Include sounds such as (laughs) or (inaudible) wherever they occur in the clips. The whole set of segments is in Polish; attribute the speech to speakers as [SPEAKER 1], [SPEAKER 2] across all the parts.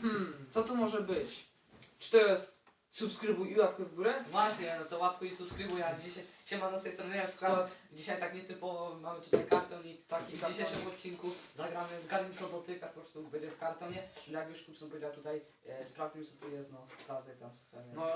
[SPEAKER 1] Hmm, co to może być? Czy to jest subskrybuj i łapkę w górę?
[SPEAKER 2] Właśnie, no to łapkuj i subskrybuj, a dzisiaj siemano z tej strony ja
[SPEAKER 1] Skład
[SPEAKER 2] Dzisiaj tak nietypowo mamy tutaj karton i
[SPEAKER 1] taki
[SPEAKER 2] w
[SPEAKER 1] kartonik.
[SPEAKER 2] dzisiejszym odcinku zagramy zgadnij co dotyka, po prostu będzie w kartonie. Jak już Kupson powiedział tutaj, e, sprawdźmy co tu jest, no sprawdzaj tam co tam jest.
[SPEAKER 1] No,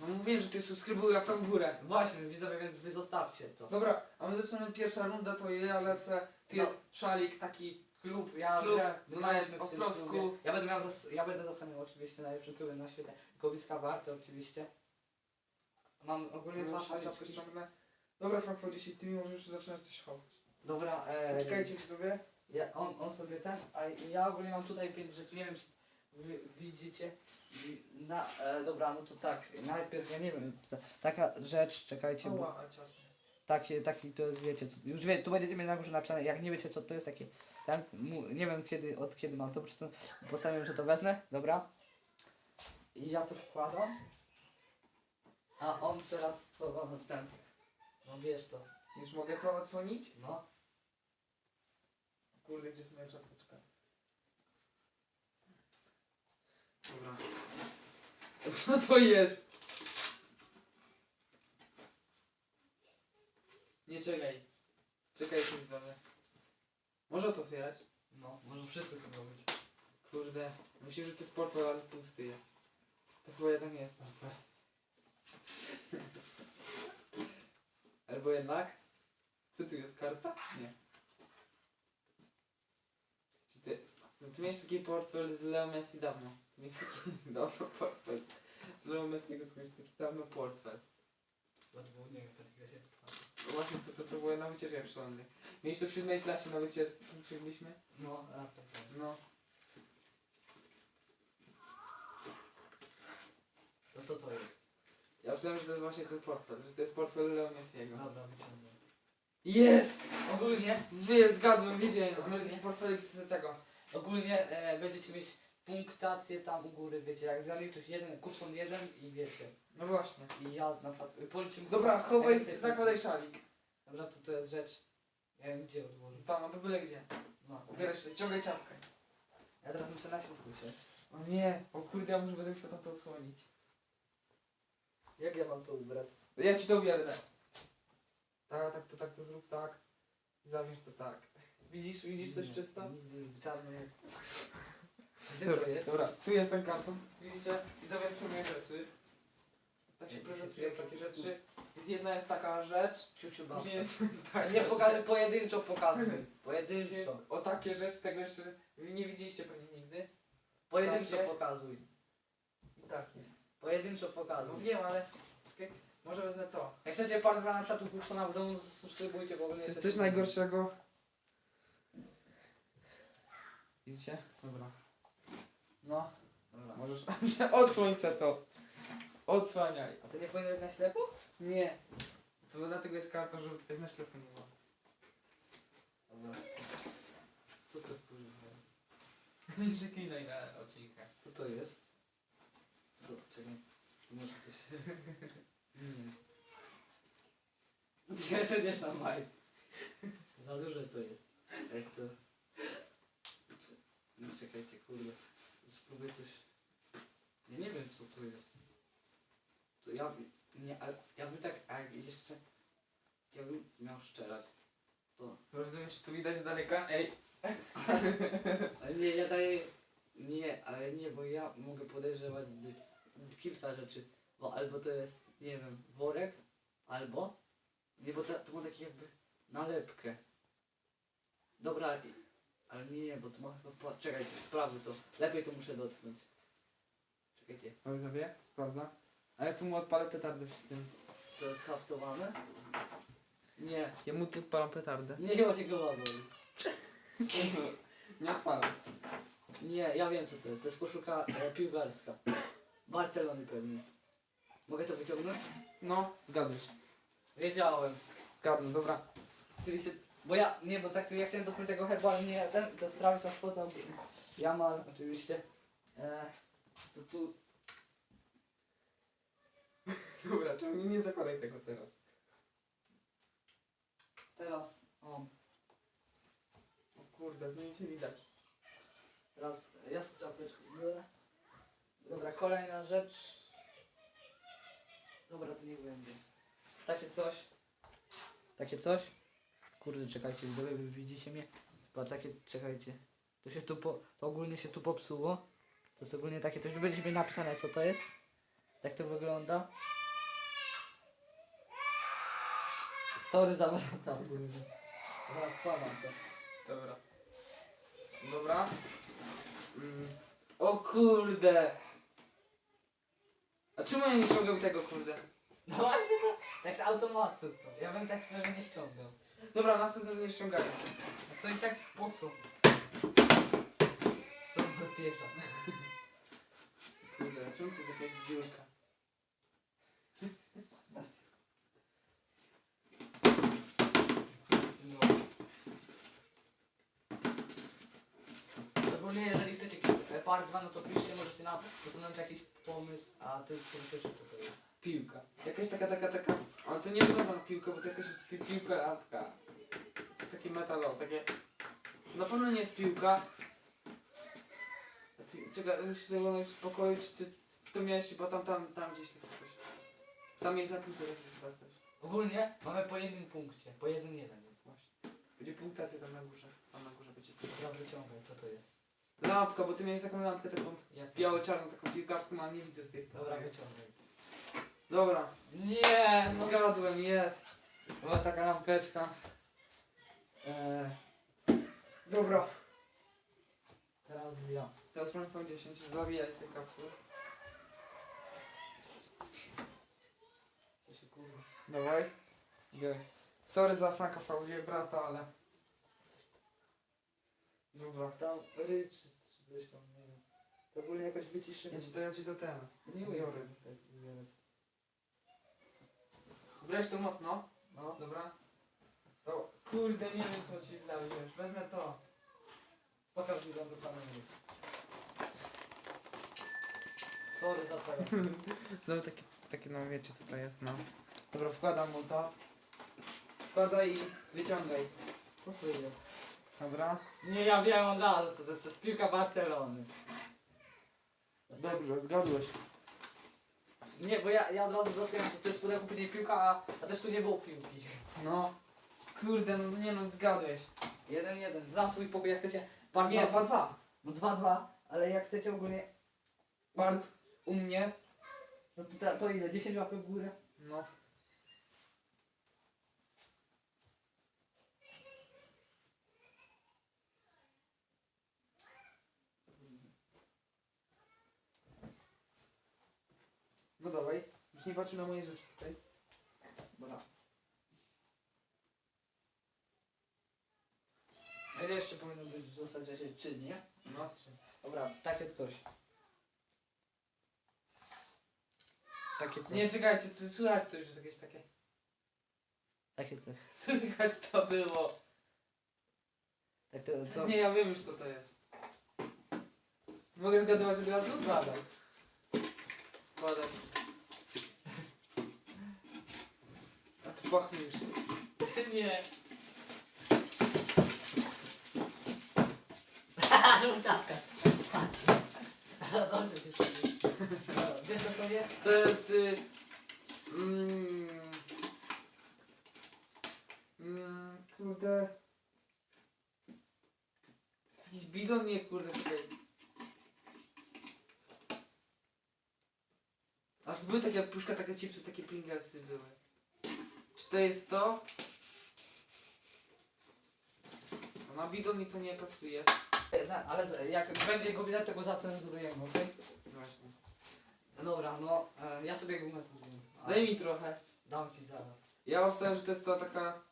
[SPEAKER 1] no mówiłem, że jest subskrybuj łapkę w górę.
[SPEAKER 2] Właśnie, widzowie, więc wy zostawcie to.
[SPEAKER 1] Dobra, a my zaczynamy pierwsza runda, to ja lecę. Tu
[SPEAKER 2] No.
[SPEAKER 1] jest szalik, taki klub.
[SPEAKER 2] Ja
[SPEAKER 1] Klub
[SPEAKER 2] w tym
[SPEAKER 1] Ostrowsku.
[SPEAKER 2] klubie. Ja będę miał zas- ja będę zasadą oczywiście najlepszym klubem na świecie. Kowiska Warty oczywiście. Mam ogólnie dwa
[SPEAKER 1] Czapkę
[SPEAKER 2] szaliczki.
[SPEAKER 1] ściągnę. Dobra, Frankfurt, jeśli ty mi możesz zaczynać coś chować.
[SPEAKER 2] Dobra, e,
[SPEAKER 1] Poczekajcie sobie.
[SPEAKER 2] Ja, on, on sobie ten, a ja ogólnie mam tutaj pięć rzeczy, nie wiem czy wy widzicie. Na, e, dobra, no to tak, najpierw ja nie wiem, ta- taka rzecz, czekajcie, bo
[SPEAKER 1] Oła, a ciasno.
[SPEAKER 2] taki, taki to jest, wiecie, co, już wie, tu będziecie mieli na górze napisane, jak nie wiecie co to jest, taki, mu, nie wiem kiedy, od kiedy mam to, po prostu postawiłem, że to wezmę, dobra. I ja to wkładam. A on teraz to, ten, no wiesz to,
[SPEAKER 1] Już mogę to odsłonić?
[SPEAKER 2] no.
[SPEAKER 1] Kurde, gdzie jest moja czapeczka? Dobra. (laughs) Co to jest? Nie czekaj. Czekajcie widzowie. Może to otwierać?
[SPEAKER 2] No, może wszystko z tym robić.
[SPEAKER 1] Kurde. Myślę, że to jest portfel, ale pusty jest. To chyba jednak nie jest portfel. (laughs) Albo jednak? Co tu jest? Karta? Nie. Czy ty... No ty miałeś taki portfel z Leo Messi dawno. Ty miałeś taki (laughs) dawno portfel. Z Leo Messiego to miałeś taki dawno portfel.
[SPEAKER 2] Ledwo nie wiem,
[SPEAKER 1] No właśnie to, to, to było na wycieczkach szalonych. Mieliście to w siódmej klasie na wycieczce, byliśmy?
[SPEAKER 2] No, raz tak.
[SPEAKER 1] No.
[SPEAKER 2] To co to jest?
[SPEAKER 1] Ja myślałem, że to jest właśnie ten portfel, że to jest portfel Leo Messiego.
[SPEAKER 2] Dobra, wyciągnę.
[SPEAKER 1] Jest!
[SPEAKER 2] Ogólnie,
[SPEAKER 1] Wy, zgadłem, wiedziałem.
[SPEAKER 2] Ogólnie-
[SPEAKER 1] Mamy taki portfelik z tego.
[SPEAKER 2] ogólnie e, będziecie mieć punktację tam u góry, wiecie, jak zgadnie ktoś jeden, kupon jeden i wiecie.
[SPEAKER 1] No właśnie.
[SPEAKER 2] I ja na przykład y, policzymy...
[SPEAKER 1] Dobra, chowaj, zakładaj szalik.
[SPEAKER 2] Dobra, to to jest rzecz. Ja wiem gdzie odłożę.
[SPEAKER 1] Tam, no to byle gdzie.
[SPEAKER 2] No,
[SPEAKER 1] Ubieraj się, ciągaj czapkę.
[SPEAKER 2] Ja teraz muszę na środku się.
[SPEAKER 1] O nie, o kurde, ja może będę musiał tam to odsłonić.
[SPEAKER 2] Jak ja mam to ubrać?
[SPEAKER 1] Ja ci to ubiorę, tak. Tak, tak, to tak, to zrób tak. I Zawierz to tak. Widzisz, widzisz coś przez to?
[SPEAKER 2] Czarny. Gdzie to
[SPEAKER 1] Dobra,
[SPEAKER 2] jest?
[SPEAKER 1] dobra, tu jest ten karton. Widzicie? To są moje rzeczy. Tak się
[SPEAKER 2] jakie
[SPEAKER 1] takie rzeczy. Jest jedna jest taka rzecz,
[SPEAKER 2] Ciuciu
[SPEAKER 1] później
[SPEAKER 2] babka.
[SPEAKER 1] jest (laughs) taka
[SPEAKER 2] Nie pokażę,
[SPEAKER 1] rzecz.
[SPEAKER 2] pojedynczo pokazuj.
[SPEAKER 1] Później jest
[SPEAKER 2] Pojedynczo.
[SPEAKER 1] o takie rzeczy, tego jeszcze nie widzieliście pewnie nigdy.
[SPEAKER 2] Pojedynczo
[SPEAKER 1] Takie.
[SPEAKER 2] pokazuj.
[SPEAKER 1] I takie.
[SPEAKER 2] Pojedynczo
[SPEAKER 1] No
[SPEAKER 2] pokazuj.
[SPEAKER 1] wiem, ale... czekaj, Może wezmę to.
[SPEAKER 2] Jak chcecie parę na przykład u Kupsona w domu, subskrybujcie w ogóle.
[SPEAKER 1] To jest
[SPEAKER 2] jesteśmy-
[SPEAKER 1] coś najgorszego. Widzicie? Dobra. No,
[SPEAKER 2] Dobra.
[SPEAKER 1] możesz... (laughs) Odsłoń se to. Odsłaniaj.
[SPEAKER 2] A to nie powinno być na ślepo?
[SPEAKER 1] Nie. To dlatego jest karton, żeby tak na ślepo nie było.
[SPEAKER 2] Dobra. Co to kurwa? (laughs)
[SPEAKER 1] Nie przeklinaj na odcinkach.
[SPEAKER 2] Co to jest? Co? Czekaj. Tu Może coś... (laughs) Nie. (laughs) Nie, to nie są maj. Za duże to jest. Jak to... No czekajcie, kurde. Spróbuję coś... Ja nie wiem co tu jest. To ja bym... Nie, ale ja bym tak... A jak jeszcze... Ja bym miał szczerać. To...
[SPEAKER 1] Rozumiesz, co widać z daleka? Ej. (laughs)
[SPEAKER 2] Ale nie, ja daję... Nie, ale nie, bo ja mogę podejrzewać d- kilka rzeczy. Bo albo to jest, nie wiem, worek, albo... Nie, bo to, to ma takie jakby nalepkę. Dobra, i- ale nie, bo to ma chyba... Czekaj, sprawdzę to. Lepiej to muszę dotknąć. Czekajcie,
[SPEAKER 1] sobie? Sprawdza. A ja tu mu odpalę petardę w tym.
[SPEAKER 2] to jest haftowane? Nie,
[SPEAKER 1] Ja mu tu odpalam petardę.
[SPEAKER 2] nie chyba cię boli.
[SPEAKER 1] Nie odpalam.
[SPEAKER 2] Nie, ja wiem co to jest. To jest koszulka e, piłkarska. Barcelony pewnie. Mogę to wyciągnąć?
[SPEAKER 1] No, zgadłeś.
[SPEAKER 2] Wiedziałem.
[SPEAKER 1] Zgadnę, dobra.
[SPEAKER 2] Oczywiście, bo ja, nie, bo tak to ja chciałem dotknąć tego herbu, ale nie, ten, te sprawy są spota. Jamal, oczywiście. E, to tu,
[SPEAKER 1] Dobra, czemu nie, nie zakładaj tego teraz?
[SPEAKER 2] teraz, o,
[SPEAKER 1] O kurde, tu nic nie widać.
[SPEAKER 2] teraz, ja lampeczka. Ble. Dobra, kolejna rzecz. Dobra, to nie będzie. Takie coś. Takie coś. Kurde, czekajcie, widzowie, wy widzicie mnie? Patrz, takie, czekajcie. To się tu po, to ogólnie się tu popsuło. To jest ogólnie takie, to już będzie mi napisane co to jest. Tak to wygląda. Sorry za wrota ogólnie. Dobra, wkładam to.
[SPEAKER 1] Dobra. Dobra. Mm. O kurde! A czemu ja nie ściągam tego kurde?
[SPEAKER 2] No właśnie to, tak z automatu to. Ja bym tak szczerze nie ściągał.
[SPEAKER 1] Dobra, następnym nie ściągają.
[SPEAKER 2] A to i tak po co? Co to pierwsza?
[SPEAKER 1] Kurde, czemu to jest jakaś dziurka?
[SPEAKER 2] Ogólnie jeżeli chcecie e, part 2, no to piszcie, możecie nam jakiś pomysł, a ty proszę co to jest.
[SPEAKER 1] Piłka. Jakaś taka, taka, taka. Ale to nie wygląda na piłkę, bo to jakaś jest pi piłka lampka. To jest takie metalowe, takie. Na pewno nie jest piłka. A ty, czekaj, musisz zaglądać w pokoju, czy ty, to miałeś chyba tam, tam, tam gdzieś takie coś. Tam jest na piłce takie coś.
[SPEAKER 2] Ogólnie mamy po jednym punkcie, po jeden jeden jest.
[SPEAKER 1] Właśnie. Będzie punktacja tam na górze. Tam na górze będzie.
[SPEAKER 2] Dobra, wyciągaj, co to jest?
[SPEAKER 1] Lampka, bo ty miałeś taką lampkę, taką
[SPEAKER 2] Jak
[SPEAKER 1] biało-czarną, taką piłkarską, a nie widzę tych.
[SPEAKER 2] Dobra, wyciągaj.
[SPEAKER 1] Dobra.
[SPEAKER 2] Nie, no
[SPEAKER 1] Zgadłem, jest.
[SPEAKER 2] była taka lampeczka. Eee,
[SPEAKER 1] Dobra.
[SPEAKER 2] teraz ja.
[SPEAKER 1] Teraz mam po 10, zawijaj z tej kapsuły.
[SPEAKER 2] Co się kurwa.
[SPEAKER 1] Dawaj. Gej. Sorry za Franka Faulie, brata, ale... Dobra.
[SPEAKER 2] Tam rycz, czy coś tam, nie wiem. To ogólnie jakoś wyciszymy.
[SPEAKER 1] Ci to, ja ci to ten.
[SPEAKER 2] Nie
[SPEAKER 1] biorę.
[SPEAKER 2] umiem wybierać.
[SPEAKER 1] Brałeś to mocno?
[SPEAKER 2] No.
[SPEAKER 1] Dobra. To kurde, nie wiem co ci zawziąć. Wezmę to.
[SPEAKER 2] Pokaż mi tam do kamery. Sorry za to. (laughs)
[SPEAKER 1] Znowu takie, takie, no wiecie co to jest, no. Dobra, wkładam mu to. Wkładaj i wyciągaj.
[SPEAKER 2] Co to jest?
[SPEAKER 1] Dobra.
[SPEAKER 2] Nie, ja wiem od razu, co to jest, to jest piłka Barcelony.
[SPEAKER 1] Dobrze, zgadłeś.
[SPEAKER 2] Nie, bo ja, ja od razu zrozumiałem, że to jest pudełko później piłka, a, a też tu nie było piłki.
[SPEAKER 1] No. Kurde, no nie no, zgadłeś.
[SPEAKER 2] Jeden, jeden. Znam swój pokój, jak chcecie. Part
[SPEAKER 1] Nie,
[SPEAKER 2] dwa-
[SPEAKER 1] 2-2.
[SPEAKER 2] No dwa, dwa, ale jak chcecie ogólnie,
[SPEAKER 1] Part u mnie.
[SPEAKER 2] no to, to, to ile? 10 łapek w górę?
[SPEAKER 1] No. No dawaj. Już nie patrzę na moje rzeczy tutaj.
[SPEAKER 2] Dobra. A ile jeszcze powinno być zostać 10, czy nie?
[SPEAKER 1] No trzy.
[SPEAKER 2] Dobra, takie coś. Takie coś.
[SPEAKER 1] Nie, czekajcie, czy słychać to już jest jakieś takie.
[SPEAKER 2] Takie coś. (laughs)
[SPEAKER 1] Słychać to było.
[SPEAKER 2] Tak to, to...
[SPEAKER 1] Nie, ja wiem już co to jest. Mogę zgadywać od razu?
[SPEAKER 2] Badaj.
[SPEAKER 1] Badaj. A to pachnie już. (laughs)
[SPEAKER 2] Nie. (laughs) Żółtawka. (laughs) Dobrze się czuje. Dobra, Wiesz co to jest?
[SPEAKER 1] To jest... Y, mm, mm, kurde... Jest Jakiś bidon? Nie, kurde, czekaj. A to były takie puszka, takie chipsy, takie Pringlesy były. Czy to jest to? A na bidon mi to nie pasuje.
[SPEAKER 2] No, ale z- jak będzie go widać, to go zacenzurujemy, okej?
[SPEAKER 1] Właśnie.
[SPEAKER 2] Dobra, no, e, ja sobie gumę tu. A,
[SPEAKER 1] Daj mi trochę.
[SPEAKER 2] Dam ci zaraz.
[SPEAKER 1] Ja obstawiam, że to jest to taka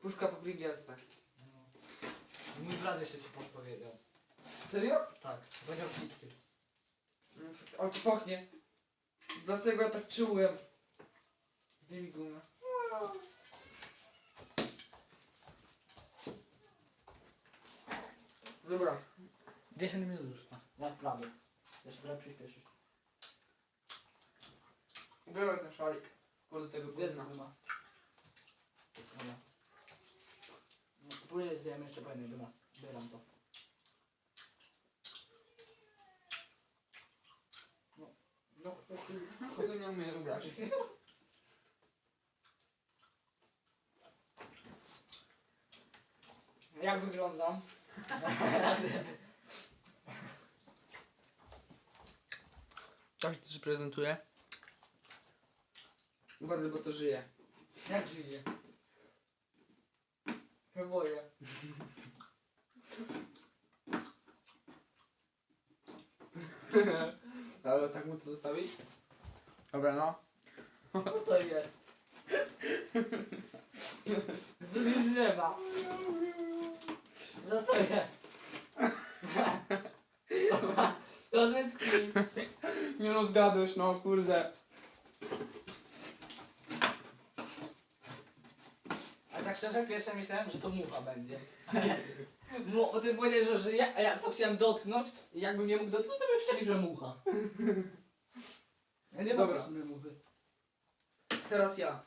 [SPEAKER 1] puszka po Pringlesach.
[SPEAKER 2] No. Mój brat jeszcze ci podpowiedział.
[SPEAKER 1] Serio?
[SPEAKER 2] Tak, powiedział chipsy.
[SPEAKER 1] Mm, Ale to pachnie. Dlatego ja tak czułem. Daj mi gumę. Dobra.
[SPEAKER 2] 10 minut już, jak prawie. Jeszcze trochę przyspieszyć.
[SPEAKER 1] Biorę ten szalik. Kurde tego
[SPEAKER 2] jest
[SPEAKER 1] gówna.
[SPEAKER 2] guma? Dobra. No, Później zjemy jeszcze jednej guma. Bieram to.
[SPEAKER 1] Umiesz ubrać.
[SPEAKER 2] Jak wyglądam?
[SPEAKER 1] Tak się też prezentuje. Uważaj, bo to żyje.
[SPEAKER 2] Jak żyję? Nie boję. (laughs)
[SPEAKER 1] Ale tak mu to zostawić? Dobra, no.
[SPEAKER 2] Co to jest? Z drugiej drzewa. Co to jest? (laughs) Dobra, Nożyczki.
[SPEAKER 1] Nie no, zgadłeś, no kurde.
[SPEAKER 2] A tak szczerze, pierwsze myślałem, że to mucha będzie. Bo ty powiedziałeś, że żyje, a ja to chciałem dotknąć i jakbym nie mógł dotknąć, to bym myśleli, że mucha. Ja nie
[SPEAKER 1] Dobra.
[SPEAKER 2] mam sumie muchy.
[SPEAKER 1] Teraz ja.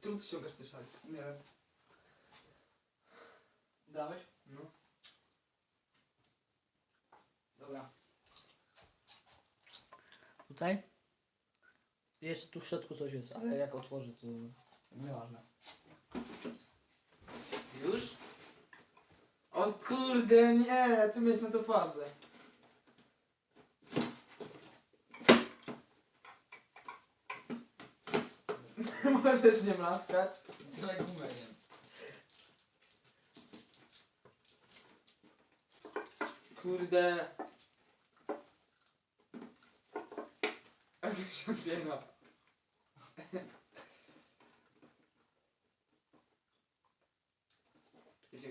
[SPEAKER 1] Czemu ty ściągasz te szali?
[SPEAKER 2] Nie wiem. Brałeś?
[SPEAKER 1] No.
[SPEAKER 2] Dobra. Tutaj? Jeszcze tu w środku coś jest, ale jak otworzę to nieważne. Już?
[SPEAKER 1] O kurde, nie, ty miałeś na to fazę. (laughs) Możesz nie mlaskać.
[SPEAKER 2] Co jak?
[SPEAKER 1] Kurde. A tu się odbiega.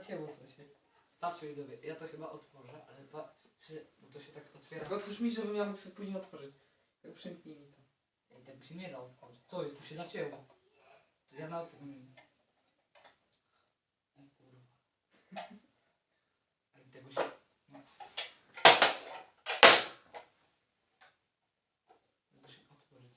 [SPEAKER 2] Zacięło to się. Patrzcie widzowie, ja to chyba otworzę, ale patrzcie, bo to się tak otwiera.
[SPEAKER 1] Tak otwórz mi, żebym ja mógł sobie później otworzyć. Tak przymknij mi to.
[SPEAKER 2] Ej, tak się nie da otworzyć. Co jest? Tu się zacięło. To ja na tym... O kurwa. Ej, tego się... nie. Tego się otworzyć.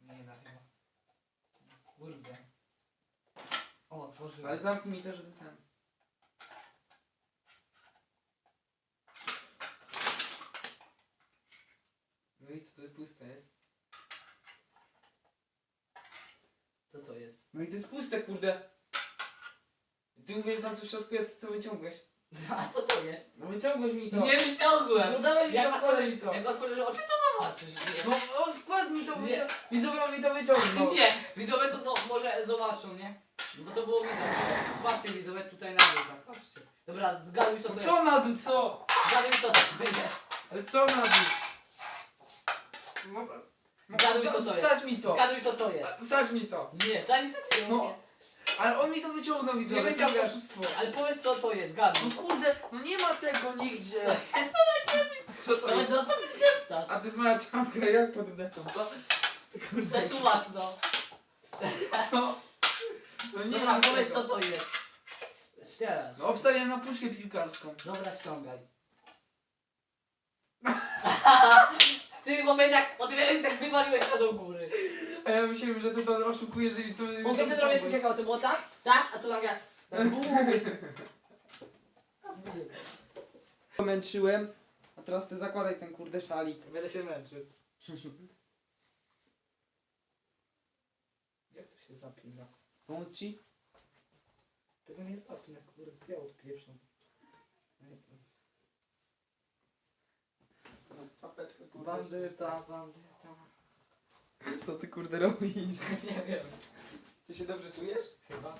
[SPEAKER 2] Nie da chyba. Kurde. O, otworzyłem.
[SPEAKER 1] Ale zamknij mi to, żeby ten... No i co to puste jest?
[SPEAKER 2] Co to jest?
[SPEAKER 1] No i to jest puste, kurde. Ty mówisz, tam coś w środku jest, co wyciągłeś. (laughs)
[SPEAKER 2] A co to jest?
[SPEAKER 1] No wyciągłeś mi to.
[SPEAKER 2] Nie wyciągłem!
[SPEAKER 1] No dawaj mi
[SPEAKER 2] Jak
[SPEAKER 1] to,
[SPEAKER 2] otworzysz,
[SPEAKER 1] to.
[SPEAKER 2] jak otworzysz oczy, to
[SPEAKER 1] No o, wkład mi to
[SPEAKER 2] Nie.
[SPEAKER 1] wyciągnął. Widzowie mi to wyciągnął. (laughs)
[SPEAKER 2] Nie, widzowie to zo- może zobaczą, nie? No Bo to było widać. Patrzcie widzowie tutaj na dół, tak, patrzcie. Dobra, zgaduj co to jest.
[SPEAKER 1] co na dół, co?
[SPEAKER 2] Zgaduj co to jest.
[SPEAKER 1] Ale co na dół? No, no,
[SPEAKER 2] Zgaduj, co to jest.
[SPEAKER 1] Wsadź mi to.
[SPEAKER 2] Zgaduj co to jest.
[SPEAKER 1] Wsadź mi to.
[SPEAKER 2] Nie, sami to nie
[SPEAKER 1] No. Ale on mi to wyciągnął, widzowie.
[SPEAKER 2] Nie
[SPEAKER 1] to jest
[SPEAKER 2] wyciągasz.
[SPEAKER 1] oszustwo.
[SPEAKER 2] Ale powiedz co to jest, zgaduj.
[SPEAKER 1] No kurde, no nie ma tego nigdzie. (laughs) Co to
[SPEAKER 2] to
[SPEAKER 1] jest?
[SPEAKER 2] no to ty deptasz.
[SPEAKER 1] A to jest moja czapka, jak pod dechą, co? Kurde,
[SPEAKER 2] Zasuwasz no.
[SPEAKER 1] co? No nie
[SPEAKER 2] Dobra,
[SPEAKER 1] ma
[SPEAKER 2] powiedz
[SPEAKER 1] tego.
[SPEAKER 2] co to jest. Ścierasz.
[SPEAKER 1] No obstawiam na puszkę piłkarską.
[SPEAKER 2] Dobra, ściągaj. (laughs) Ty moment jak, o ty tak wywaliłeś to do góry.
[SPEAKER 1] A ja myślałem, że ty to oszukujesz, że to...
[SPEAKER 2] Mogę to zrobić coś ciekawe, to było tak, tak, a to tak jak, (laughs) tak.
[SPEAKER 1] Męczyłem, a teraz ty zakładaj ten kurde szalik.
[SPEAKER 2] Będę się męczył. Jak to się zapina?
[SPEAKER 1] Pomóc ci?
[SPEAKER 2] Tego nie zapina, kurde, ja odpieprzam. Bandyta, bandyta.
[SPEAKER 1] Co ty kurde robisz? (laughs)
[SPEAKER 2] Nie wiem.
[SPEAKER 1] Ty się dobrze czujesz?
[SPEAKER 2] Chyba.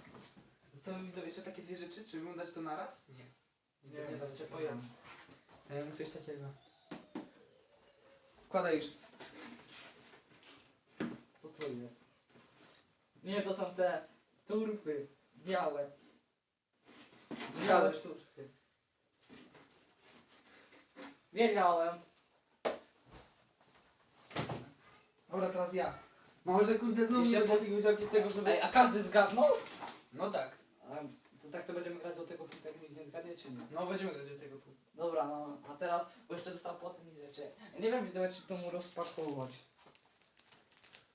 [SPEAKER 1] Zostały widzą jeszcze takie dwie rzeczy, czy bym dać to naraz? Nie.
[SPEAKER 2] Nie wiem, dam cię pojąć.
[SPEAKER 1] Mi coś takiego. Wkładaj już.
[SPEAKER 2] Co to jest? Nie, to są te turfy białe. Białe turfy. Wiedziałem.
[SPEAKER 1] Dobra, teraz ja. Może kurde znowu
[SPEAKER 2] Jeszcze
[SPEAKER 1] takiego wysokich tego, żeby...
[SPEAKER 2] Ej, a każdy zgadnął?
[SPEAKER 1] No tak.
[SPEAKER 2] A, to tak to będziemy grać do tego, jak nikt nie zgadnie, czy nie?
[SPEAKER 1] No będziemy grać do tego pół.
[SPEAKER 2] Dobra, no, a teraz, bo jeszcze zostało po ostatniej rzeczy. Ja nie wiem, widzowie, czy to mu rozpakować.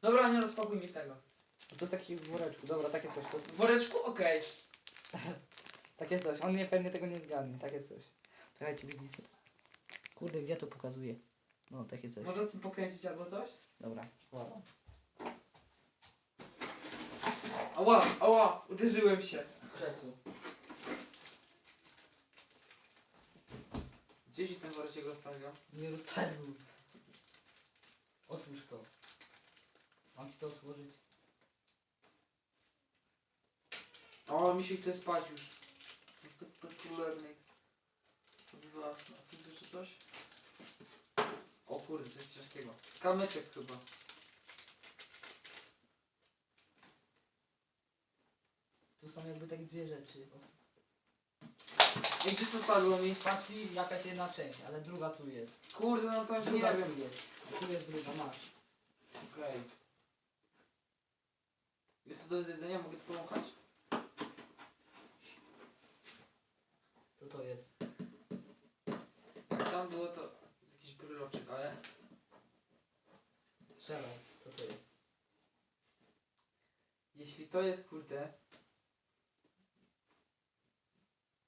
[SPEAKER 1] Dobra, nie rozpakuj mi tego.
[SPEAKER 2] To jest taki w woreczku, dobra, takie coś, to jest,
[SPEAKER 1] W woreczku? Okej. (laughs)
[SPEAKER 2] takie coś. On nie pewnie tego nie zgadnie, takie coś. Czekajcie, widzicie? Kurde, gdzie to pokazuje? No, takie coś.
[SPEAKER 1] Można tu pokręcić albo coś?
[SPEAKER 2] Dobra, wkładam.
[SPEAKER 1] Ała, ała, uderzyłem się.
[SPEAKER 2] Krzesło.
[SPEAKER 1] Gdzie się ten woreczek rozstawia?
[SPEAKER 2] Nie zostawił. Otwórz to. Mam ci to otworzyć.
[SPEAKER 1] O, mi się chce spać już. Spektakularny. Dwa. A tu jest jeszcze coś? O kurde, coś ciężkiego. Kamyczek chyba.
[SPEAKER 2] Tu są jakby takie dwie rzeczy.
[SPEAKER 1] Ej, gdzie to spadło mi?
[SPEAKER 2] Patrz, jakaś jedna część, ale druga tu jest.
[SPEAKER 1] Kurde, no to już nie
[SPEAKER 2] Druga
[SPEAKER 1] wiem.
[SPEAKER 2] tu jest. Tu jest druga, masz.
[SPEAKER 1] Okej. Jest to do zjedzenia? Mogę to pomachać?
[SPEAKER 2] Co to jest?
[SPEAKER 1] Jak tam było to jest jakiś bryloczek, ale...
[SPEAKER 2] Strzelaj, co to jest?
[SPEAKER 1] Jeśli to jest kurde...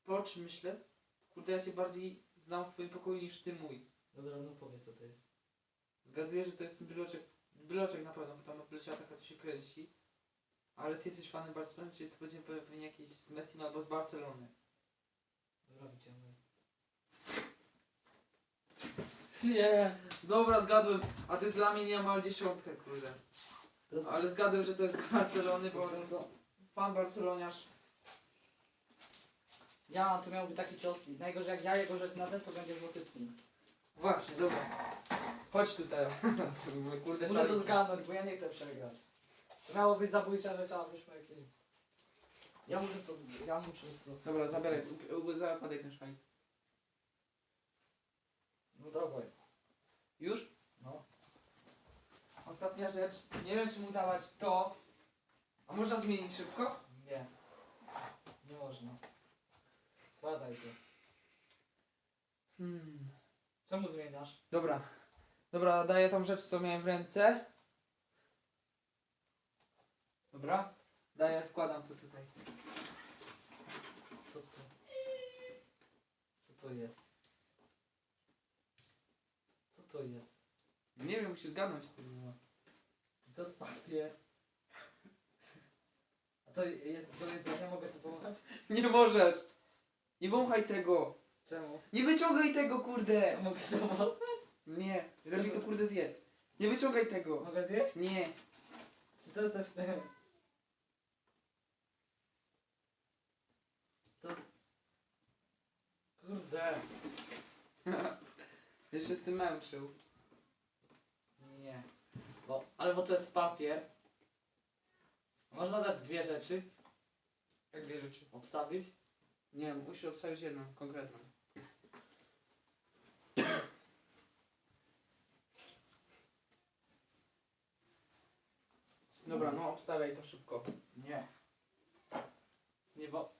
[SPEAKER 1] To o czym myślę? Kurde, ja się bardziej znam w twoim pokoju niż ty mój.
[SPEAKER 2] Dobra, no powiedz co to jest.
[SPEAKER 1] Zgaduję, że to jest ten bryloczek. Bryloczek na pewno, bo tam odleciała taka, co się kręci. Ale ty jesteś fanem Barcelony, czyli to będzie pewnie jakiś z Messi albo z Barcelony.
[SPEAKER 2] Dobra, wyciągaj. Nie.
[SPEAKER 1] Dobra, zgadłem. A to jest dla mnie niemal dziesiątkę, kurde. Ale zgadłem, że to jest z Barcelony, bo to jest fan barceloniarz.
[SPEAKER 2] Ja, to miałby taki cios. i Najgorzej jak ja jego rzecz na ten, to będzie złoty pin.
[SPEAKER 1] Właśnie, dobra. Chodź tu teraz. (laughs) kurde,
[SPEAKER 2] Muszę
[SPEAKER 1] szalik.
[SPEAKER 2] to zgadnąć, bo ja nie chcę przegrać. To miało być zabójcza rzecz, a wyszło jakieś... Ja muszę to... Ja muszę to...
[SPEAKER 1] Dobra, zabieraj. u- u- Zakładaj ten szalik.
[SPEAKER 2] No dawaj.
[SPEAKER 1] Już?
[SPEAKER 2] No.
[SPEAKER 1] Ostatnia rzecz. Nie wiem, czy mu dawać to. A można zmienić szybko?
[SPEAKER 2] Nie. Nie można. Wkładaj to.
[SPEAKER 1] Hmm.
[SPEAKER 2] Czemu zmieniasz?
[SPEAKER 1] Dobra. Dobra, daję tą rzecz, co miałem w ręce. Dobra. Daję, wkładam to tutaj.
[SPEAKER 2] Co to? Co to jest? To jest?
[SPEAKER 1] Nie wiem, musi zgadnąć. kurwa.
[SPEAKER 2] To jest papier. A to jest do jedzenia, mogę to pomagać?
[SPEAKER 1] Nie możesz. Nie wąchaj tego.
[SPEAKER 2] Czemu?
[SPEAKER 1] Nie wyciągaj tego, kurde.
[SPEAKER 2] To mogę to pomagać?
[SPEAKER 1] Nie. Lepiej to kurde zjedz. Nie wyciągaj tego.
[SPEAKER 2] Mogę zjeść?
[SPEAKER 1] Nie.
[SPEAKER 2] Czy to jest też... (laughs) To... Kurde. (laughs)
[SPEAKER 1] Jeszcze z tym męczył.
[SPEAKER 2] Nie. Bo, albo to jest papier. Można dać dwie rzeczy,
[SPEAKER 1] Jak dwie rzeczy.
[SPEAKER 2] obstawić.
[SPEAKER 1] Nie, musisz obstawić jedną, konkretną. Dobra, no obstawiaj to szybko.
[SPEAKER 2] Nie. Nie bo...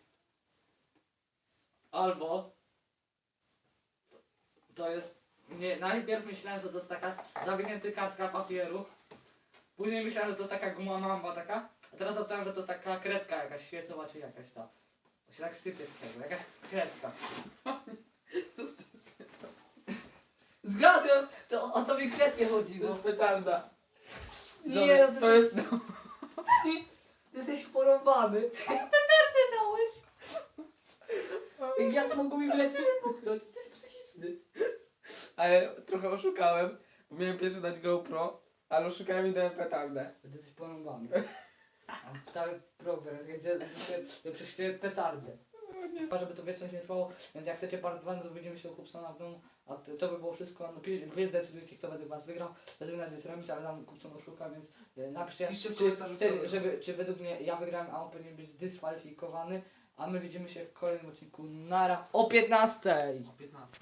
[SPEAKER 2] Albo... To jest... Nie, najpierw myślałem, że to jest taka zawinięty kartka papieru. Później myślałem, że to jest taka guma mamba taka. A teraz obstałem, że to jest taka kredka jakaś świecowa czy jakaś ta. To się tak sypie z tego, jakaś kredka. (laughs)
[SPEAKER 1] Co z tym jest?
[SPEAKER 2] Zgadłem! To o to mi kredkę
[SPEAKER 1] To
[SPEAKER 2] chodziło.
[SPEAKER 1] jest petanda.
[SPEAKER 2] Nie,
[SPEAKER 1] to, to jest...
[SPEAKER 2] Ty, (laughs) ty jesteś porąbany. (laughs) Ty petardę dałeś. Jak ja to mogło mi wlecieć. Ty jesteś.
[SPEAKER 1] Ale trochę oszukałem, bo miałem pierwszy dać GoPro, ale oszukałem i dałem petardę.
[SPEAKER 2] Ty jesteś porąbany. Mam cały program, ja prześpię petardzie. Chyba, żeby to wieczność nie trwało, więc jak chcecie part 2, to widzimy się u Kupsona w domu, a to, to by było wszystko, no pi- wy zdecydujcie, kto według was wygrał, według nas jest remis, ale tam Kupson oszuka, więc e, napiszcie,
[SPEAKER 1] Piszcie w
[SPEAKER 2] czy,
[SPEAKER 1] komentarzu, kto
[SPEAKER 2] chcecie,
[SPEAKER 1] wygrał.
[SPEAKER 2] żeby, czy według mnie ja wygrałem, a on powinien być dyskwalifikowany, a my widzimy się w kolejnym odcinku Nara o 15.
[SPEAKER 1] O 15.